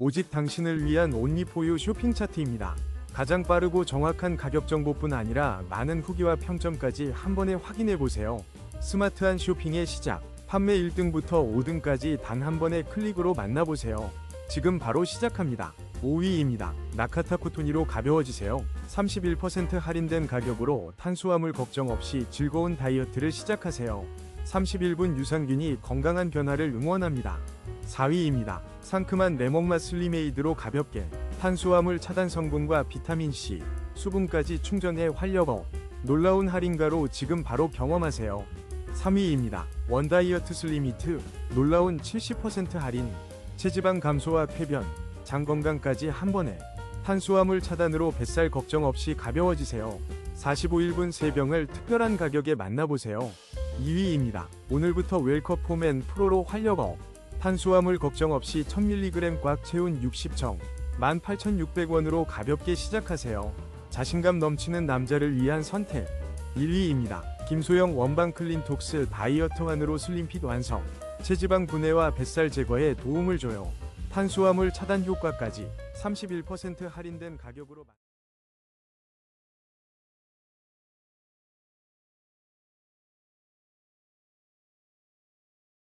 오직 당신을 위한 온리포유 쇼핑 차트입니다. 가장 빠르고 정확한 가격 정보뿐 아니라 많은 후기와 평점까지 한 번에 확인해 보세요. 스마트한 쇼핑의 시작. 판매 1등부터 5등까지 단 한 번의 클릭으로 만나보세요. 지금 바로 시작합니다. 5위입니다. 나카타 코토니로 가벼워지세요. 31% 할인된 가격으로 탄수화물 걱정 없이 즐거운 다이어트를 시작하세요. 31분 유산균이 건강한 변화를 응원합니다. 4위입니다. 상큼한 레몬맛 슬리메이드로 가볍게 탄수화물 차단 성분과 비타민C, 수분까지 충전해 활력업. 놀라운 할인가로 지금 바로 경험하세요. 3위입니다. 원다이어트 슬리미트 놀라운 70% 할인. 체지방 감소와 폐변, 장 건강까지 한 번에 탄수화물 차단으로 뱃살 걱정 없이 가벼워지세요. 45일분 3병을 특별한 가격에 만나보세요. 2위입니다. 오늘부터 웰컵 폼앤 프로로 활력업. 탄수화물 걱정 없이 1000mg 꽉 채운 60정 18,600원으로 가볍게 시작하세요. 자신감 넘치는 남자를 위한 선택. 1위입니다. 김소영 원방 클린톡스 다이어트 환으로 슬림핏 완성. 체지방 분해와 뱃살 제거에 도움을 줘요. 탄수화물 차단 효과까지 31% 할인된 가격으로 만-